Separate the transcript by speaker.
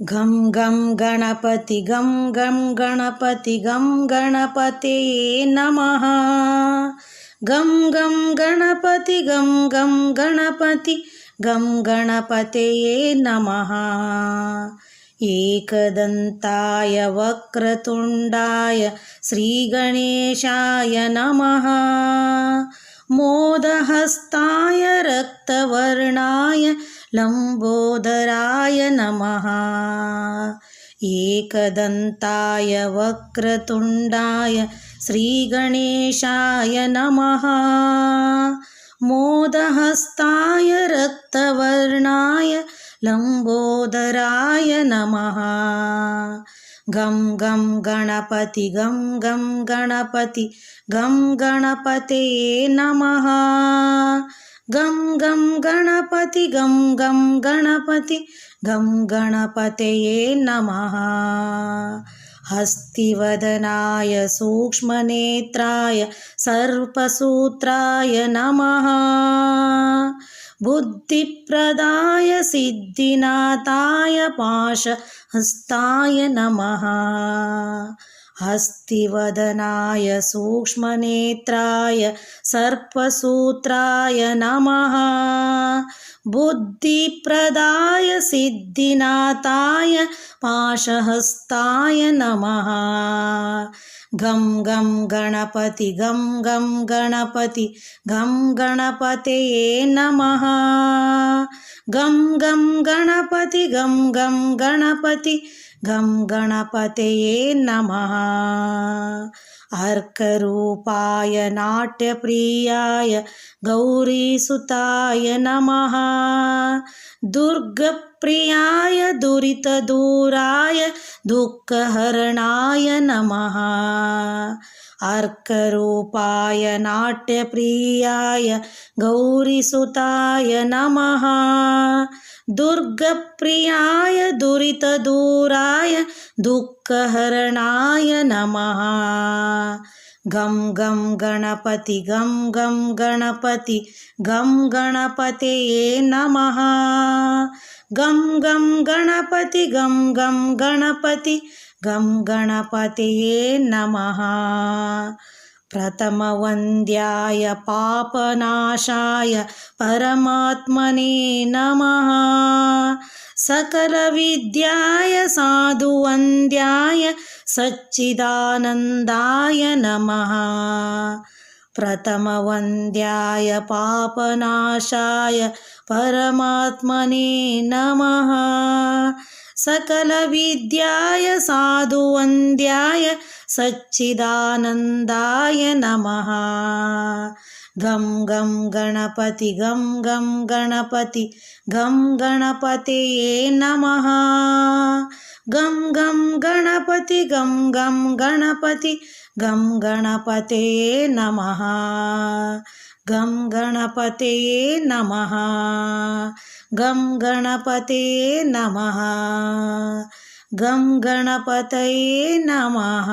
Speaker 1: गं गं गणपति गं गं गणपति गं गणपते नमः। गं गं गणपति गं गणपति नमः। एकदन्ताय वक्रतुण्डाय श्रीगणेशाय नमः। मोदहस्ताय रक्तवर्णाय लम्बोदराय नमः। एकदन्ताय वक्रतुण्डाय श्रीगणेशाय नमः। मोदहस्ताय रक्तवर्णाय लम्बोदराय नमः। गं गं गणपति गं गं गणपति गं गणपते नमः गं गं गणपति गं गं गणपति गं गणपतये नमः। हस्तिवदनाय सूक्ष्मनेत्राय सर्पसूत्राय नमः। बुद्धिप्रदाय सिद्धिनाथाय पाशहस्ताय नमः हस्तिवदनाय सूक्ष्मनेत्राय सर्पसूत्राय नमः। बुद्धिप्रदाय सिद्धिनाथाय पाशहस्ताय नमः। गं गं गणपति गं गं गणपति गं गणपतये नमः। गं गं गणपति गं गं गणपति गं गणपतये नमः। अर्करूपाय नाट्यप्रियाय गौरीसुताय नमः। दुर्गप्रियाय दुरितदूराय दुःखहरणाय नमः अर्करूपाय नाट्यप्रियाय गौरीसुताय नमः। दुर्गप्रियाय दुरितदूराय दुःखहरणाय नमः। गं गं गणपति गं गं गणपति गं गणपतये नमः। गं गं गणपति गं गं गणपति गं गणपतये नमः। प्रथमवन्द्याय पापनाशाय परमात्मने नमः। सकलविद्याय साधुवन्द्याय सच्चिदानन्दाय नमः। प्रथमवन्द्याय पापनाशाय परमात्मने नमः सकलविद्याय साधुवन्द्याय सच्चिदानन्दाय नमः गं गं गणपति गं गं गणपति गं गणपतये नमः। गं गं गणपति गं गं गणपति गं गणपतये नमः। गं गणपतये नमः। गं गणपतये नमः। गं गणपतये नमः